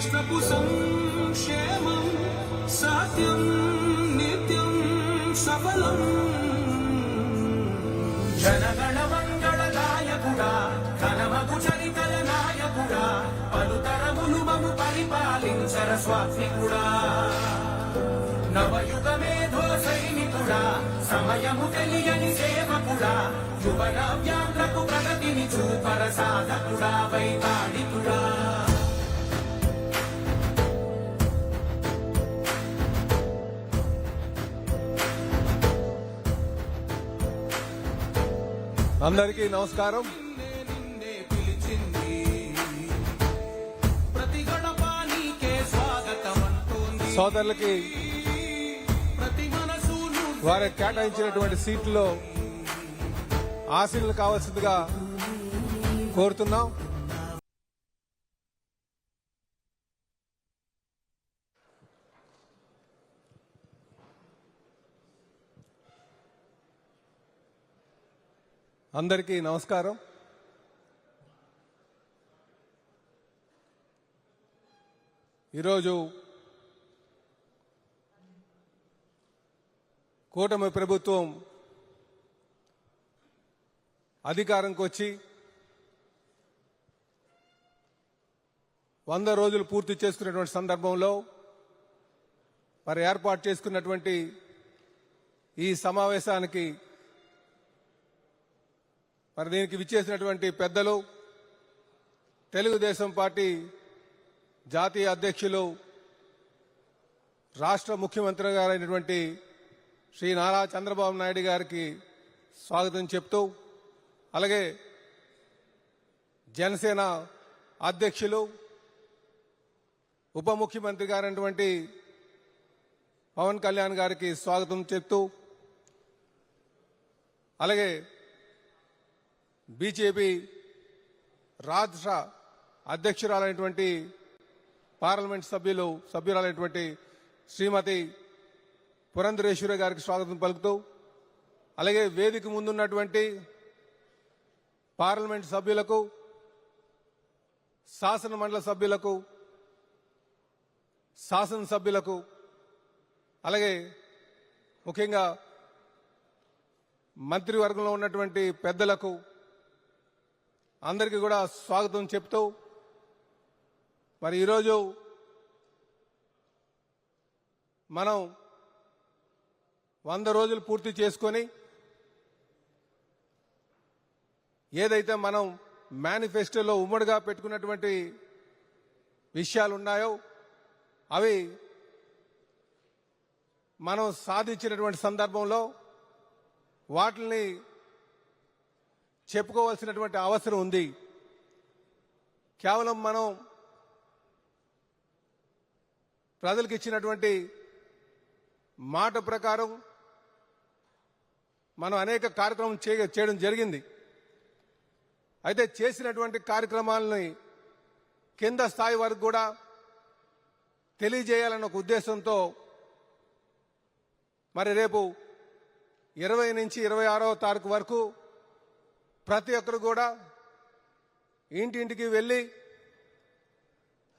సంక్షేమం సత్యం నిత్యం సఫలం. జనగణ మంగళ నాయకుడా ఘనమగు చరితల నాయకుడా పలుతరములు మము పరిపాలించర స్వాత్మికుడా. నవయుగ మేధో సైనికుడా సమయము తెలియని సేవకుడా యువ నవ్యాంధ్రకు ప్రగతిని చూపర సాధకుడా వైతాళికుడా. అందరికీ నమస్కారం. సోదరులకి వారి కేటాయించినటువంటి సీట్లో ఆశీనులు కావాల్సిందిగా కోరుతున్నాం. అందరికీ నమస్కారం. ఈరోజు కూటమి ప్రభుత్వం అధికారంకి వచ్చి వంద రోజులు పూర్తి చేసుకున్నటువంటి సందర్భంలో మరి ఏర్పాటు చేసుకున్నటువంటి ఈ సమావేశానికి మరి దీనికి విచ్చేసినటువంటి పెద్దలు తెలుగుదేశం పార్టీ జాతీయ అధ్యక్షులు రాష్ట్ర ముఖ్యమంత్రి గారైనటువంటి శ్రీ నారా చంద్రబాబు నాయుడు గారికి స్వాగతం చెప్తూ అలాగే జనసేన అధ్యక్షులు ఉప ముఖ్యమంత్రి గారైనటువంటి పవన్ కళ్యాణ్ గారికి స్వాగతం చెప్తూ అలాగే బీజేపీ రాష్ట్ర అధ్యక్షురాలైనటువంటి పార్లమెంట్ సభ్యులు సభ్యురాలైనటువంటి శ్రీమతి పురంధరేశ్వరి గారికి స్వాగతం పలుకుతూ అలాగే వేదిక ముందున్నటువంటి పార్లమెంట్ సభ్యులకు శాసన మండలి సభ్యులకు శాసనసభ్యులకు అలాగే ముఖ్యంగా మంత్రివర్గంలో ఉన్నటువంటి పెద్దలకు అందరికీ కూడా స్వాగతం చెప్తూ మరి ఈరోజు మనం వంద రోజులు పూర్తి చేసుకొని ఏదైతే మనం మేనిఫెస్టోలో ఉమ్మడిగా పెట్టుకున్నటువంటి విషయాలు ఉన్నాయో అవి మనం సాధించినటువంటి సందర్భంలో వాటిని చెప్పుకోవాల్సినటువంటి అవసరం ఉంది. కేవలం మనం ప్రజలకు ఇచ్చినటువంటి మాట ప్రకారం మనం అనేక కార్యక్రమం చేయ- చేయడం జరిగింది. అయితే చేసినటువంటి కార్యక్రమాలని కింద స్థాయి వరకు కూడా తెలియజేయాలన్న ఒక ఉద్దేశంతో మరి రేపు ఇరవై నుంచి ఇరవై ఆరో తారీఖు వరకు ప్రతి ఒక్కరు కూడా ఇంటింటికి వెళ్ళి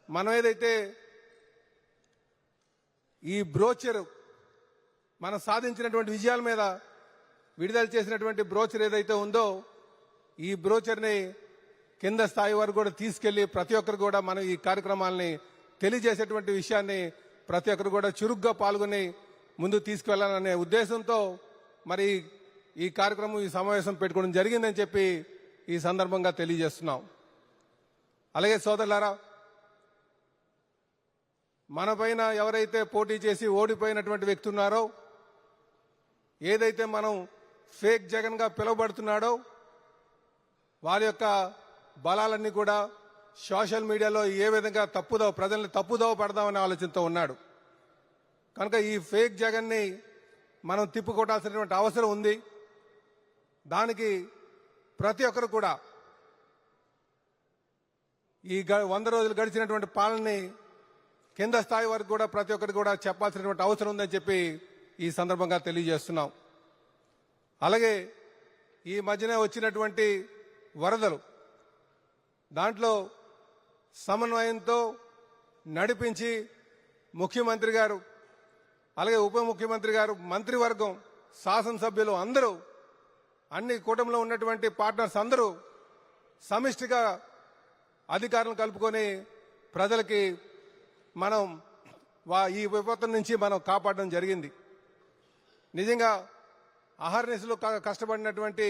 మనం ఏదైతే ఈ బ్రోచర్ మనం సాధించినటువంటి విజయాల మీద విడుదల చేసినటువంటి బ్రోచర్ ఏదైతే ఉందో ఈ బ్రోచర్ని కింద స్థాయి వరకు కూడా తీసుకెళ్ళి ప్రతి ఒక్కరు కూడా మనం ఈ కార్యక్రమాలని తెలియజేసేటువంటి విషయాన్ని ప్రతి ఒక్కరు కూడా చురుగ్గా పాల్గొని ముందు తీసుకువెళ్ళాలనే ఉద్దేశంతో మరి ఈ కార్యక్రమం ఈ సమావేశం పెట్టుకోవడం జరిగిందని చెప్పి ఈ సందర్భంగా తెలియజేస్తున్నాం. అలాగే సోదరులారా మన పైన ఎవరైతే పోటీ చేసి ఓడిపోయినటువంటి వ్యక్తి ఉన్నారో ఏదైతే మనం ఫేక్ జగన్గా పిలువబడుతున్నాడో వారి యొక్క బలాలన్నీ కూడా సోషల్ మీడియాలో ఏ విధంగా తప్పుదో ప్రజల్ని తప్పుదోవ పడదామనే ఆలోచనతో ఉన్నాడు. కనుక ఈ ఫేక్ జగన్ని మనం తిప్పుకొట్టాల్సినటువంటి అవసరం ఉంది. దానికి ప్రతి ఒక్కరు కూడా ఈ గ- వంద రోజులు గడిచినటువంటి పాలనని కింద స్థాయి వరకు కూడా ప్రతి ఒక్కరికి కూడా చెప్పాల్సినటువంటి అవసరం ఉందని చెప్పి ఈ సందర్భంగా తెలియజేస్తున్నాం. అలాగే ఈ మధ్యనే వచ్చినటువంటి వరదలు దాంట్లో సమన్వయంతో నడిపించి ముఖ్యమంత్రి గారు అలాగే ఉప ముఖ్యమంత్రి గారు మంత్రివర్గం శాసనసభ్యులు అందరూ అన్ని కూటమిలో ఉన్నటువంటి పార్ట్నర్స్ అందరూ సమిష్టిగా అధికారులను కలుపుకొని ప్రజలకి మనం వా ఈ విపత్తు నుంచి మనం కాపాడడం జరిగింది. నిజంగా అహర్నిశలు కష్టపడినటువంటి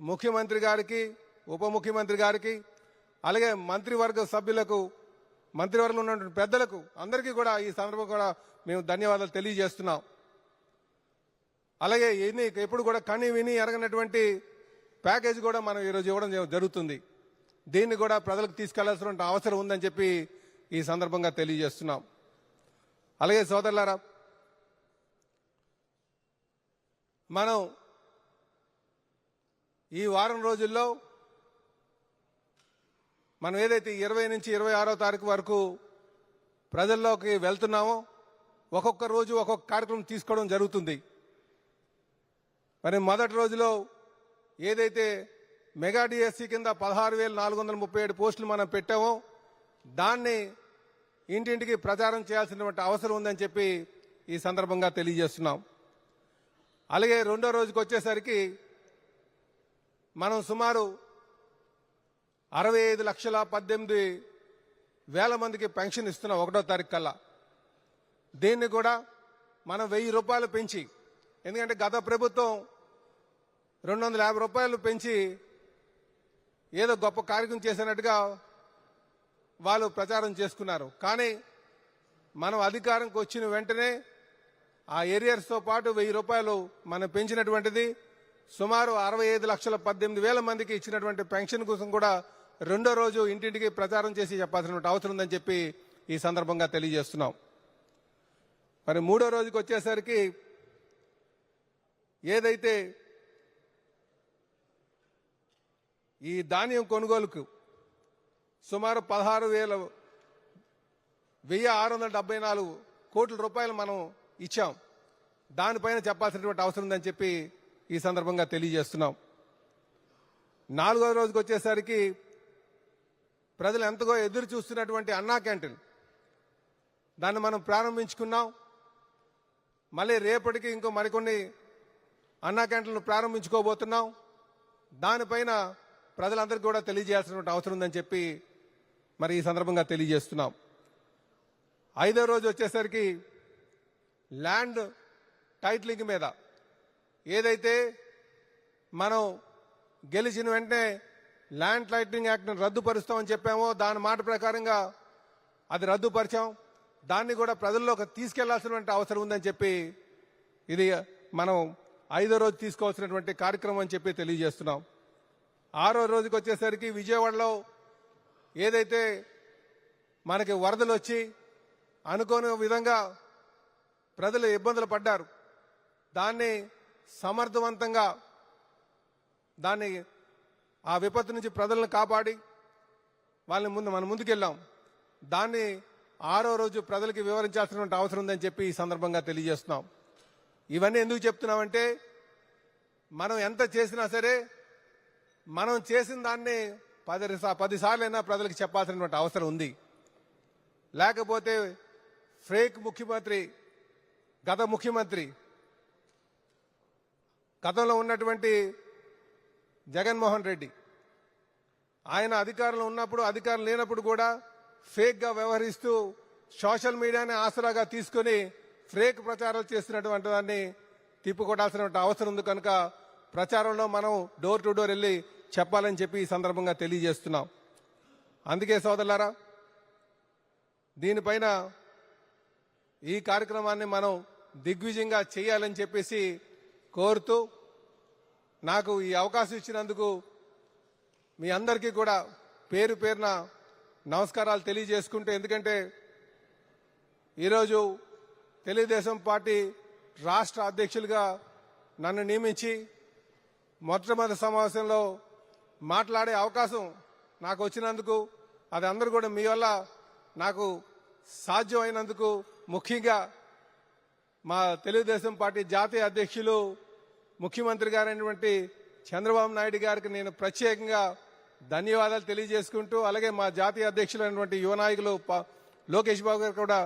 ముఖ్యమంత్రి గారికి ఉప ముఖ్యమంత్రి గారికి అలాగే మంత్రివర్గ సభ్యులకు మంత్రివర్గంలో ఉన్నటువంటి పెద్దలకు అందరికీ కూడా ఈ సందర్భం కూడా మేము ధన్యవాదాలు తెలియజేస్తున్నాం. అలాగే ఎన్ని ఎప్పుడు కూడా కని విని ఎరగనటువంటి ప్యాకేజ్ కూడా మనం ఈరోజు ఇవ్వడం జరుగుతుంది. దీన్ని కూడా ప్రజలకు తీసుకెళ్ళాల్సిన అవసరం ఉందని చెప్పి ఈ సందర్భంగా తెలియజేస్తున్నాం. అలాగే సోదరులారా మనం ఈ వారం రోజుల్లో మనం ఏదైతే ఇరవై నుంచి ఇరవై ఆరో తారీఖు వరకు ప్రజల్లోకి వెళ్తున్నామో ఒక్కొక్క రోజు ఒక్కొక్క కార్యక్రమం తీసుకోవడం జరుగుతుంది. మరి మొదటి రోజులో ఏదైతే మెగా డిఎస్సి కింద పదహారు వేల నాలుగు వందల ముప్పై ఏడు పోస్టులు మనం పెట్టామో దాన్ని ఇంటింటికి ప్రచారం చేయాల్సినటువంటి అవసరం ఉందని చెప్పి ఈ సందర్భంగా తెలియజేస్తున్నాం. అలాగే రెండో రోజుకి వచ్చేసరికి మనం సుమారు అరవై ఐదు లక్షల పద్దెనిమిది వేల మందికి పెన్షన్ ఇస్తున్నాం ఒకటో తారీఖు కల్లా. దీన్ని కూడా మనం వెయ్యి రూపాయలు పెంచి ఎందుకంటే గత ప్రభుత్వం రెండు వందల యాభై రూపాయలు పెంచి ఏదో గొప్ప కార్యక్రమం చేసినట్టుగా వాళ్ళు ప్రచారం చేసుకున్నారు. కానీ మనం అధికారంకి వచ్చిన వెంటనే ఆ ఏరియర్స్తో పాటు వెయ్యి రూపాయలు మనం పెంచినటువంటిది సుమారు అరవై ఐదు లక్షల పద్దెనిమిది వేల మందికి ఇచ్చినటువంటి పెన్షన్ కోసం కూడా రెండో రోజు ఇంటింటికి ప్రచారం చేసి చెప్పాల్సినటువంటి అవసరం ఉందని చెప్పి ఈ సందర్భంగా తెలియజేస్తున్నాం. మరి మూడో రోజుకి వచ్చేసరికి ఏదైతే ఈ ధాన్యం కొనుగోలుకు సుమారు పదహారు వేల వెయ్యి ఆరు వందల డెబ్బై నాలుగు కోట్ల రూపాయలు మనం ఇచ్చాం. దానిపైన చెప్పాల్సినటువంటి అవసరం ఉందని చెప్పి ఈ సందర్భంగా తెలియజేస్తున్నాం. నాలుగో రోజుకి వచ్చేసరికి ప్రజలు ఎంతగో ఎదురు చూస్తున్నటువంటి అన్నా క్యాంటీన్. దాన్ని మనం ప్రారంభించుకున్నాం. మళ్ళీ రేపటికి ఇంకో మరికొన్ని అన్నా క్యాంటీన్లు ప్రారంభించుకోబోతున్నాం. దానిపైన ప్రజలందరికీ కూడా తెలియజేయాల్సినటువంటి అవసరం ఉందని చెప్పి మరి ఈ సందర్భంగా తెలియజేస్తున్నాం. ఐదో రోజు వచ్చేసరికి ల్యాండ్ టైట్లింగ్ మీద ఏదైతే మనం గెలిచిన వెంటనే ల్యాండ్ టైట్లింగ్ యాక్ట్ని రద్దుపరుస్తామని చెప్పామో దాని మాట ప్రకారంగా అది రద్దుపరిచాం. దాన్ని కూడా ప్రజల్లోకి తీసుకెళ్ళాల్సినటువంటి అవసరం ఉందని చెప్పి ఇది మనం ఐదో రోజు తీసుకోవాల్సినటువంటి కార్యక్రమం అని చెప్పి తెలియజేస్తున్నాం. ఆరో రోజుకి వచ్చేసరికి విజయవాడలో ఏదైతే మనకి వరదలు వచ్చి అనుకోని విధంగా ప్రజలు ఇబ్బందులు పడ్డారు. దాన్ని సమర్థవంతంగా దాన్ని ఆ విపత్తు నుంచి ప్రజలను కాపాడి వాళ్ళని ముందు మనం ముందుకెళ్ళాం. దాన్ని ఆరో రోజు ప్రజలకి వివరించాల్సినటువంటి అవసరం ఉందని చెప్పి ఈ సందర్భంగా తెలియజేస్తున్నాం. ఇవన్నీ ఎందుకు చెప్తున్నామంటే మనం ఎంత చేసినా సరే మనం చేసిన దాన్ని పది పది సార్లైనా ప్రజలకు చెప్పాల్సినటువంటి అవసరం ఉంది. లేకపోతే ఫేక్ ముఖ్యమంత్రి గత ముఖ్యమంత్రి గతంలో ఉన్నటువంటి జగన్మోహన్ రెడ్డి ఆయన అధికారంలో ఉన్నప్పుడు అధికారం లేనప్పుడు కూడా ఫేక్గా వ్యవహరిస్తూ సోషల్ మీడియాని ఆసరాగా తీసుకొని ఫేక్ ప్రచారాలు చేస్తున్నటువంటి దాన్ని తిప్పుకొట్టాల్సిన అవసరం ఉంది కనుక ప్రచారంలో మనం డోర్ టు డోర్ వెళ్ళి చెప్పాలని చెప్పి ఈ సందర్భంగా తెలియజేస్తున్నాం. అందుకే సోదరులారా దీనిపైన ఈ కార్యక్రమాన్ని మనం దిగ్విజయంగా చేయాలని చెప్పేసి కోరుతూ నాకు ఈ అవకాశం ఇచ్చినందుకు మీ అందరికీ కూడా పేరు పేరున నమస్కారాలు తెలియజేసుకుంటూ ఎందుకంటే ఈరోజు తెలుగుదేశం పార్టీ రాష్ట్ర అధ్యక్షులుగా నన్ను నియమించి మొట్టమొదటి సమావేశంలో మాట్లాడే అవకాశం నాకు వచ్చినందుకు అది అందరూ కూడా మీ వల్ల నాకు సాధ్యమైనందుకు ముఖ్యంగా మా తెలుగుదేశం పార్టీ జాతీయ అధ్యక్షులు ముఖ్యమంత్రి గారైనటువంటి చంద్రబాబు నాయుడు గారికి నేను ప్రత్యేకంగా ధన్యవాదాలు తెలియజేసుకుంటూ అలాగే మా జాతీయ అధ్యక్షులైనటువంటి యువ నాయకులు ప- లోకేష్ బాబు గారు కూడా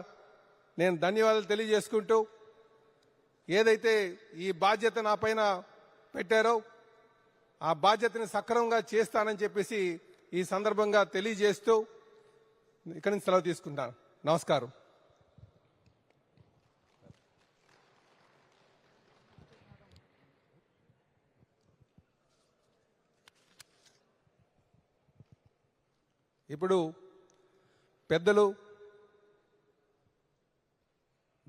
నేను ధన్యవాదాలు తెలియజేసుకుంటూ ఏదైతే ఈ బాధ్యత నా పైన పెట్టారో ఆ బాధ్యతని సక్రమంగా చేస్తానని చెప్పేసి ఈ సందర్భంగా తెలియజేస్తూ ఇక్కడి నుంచి సెలవు తీసుకుంటాను. నమస్కారం. ఇప్పుడు పెద్దలు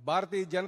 भारतीय जन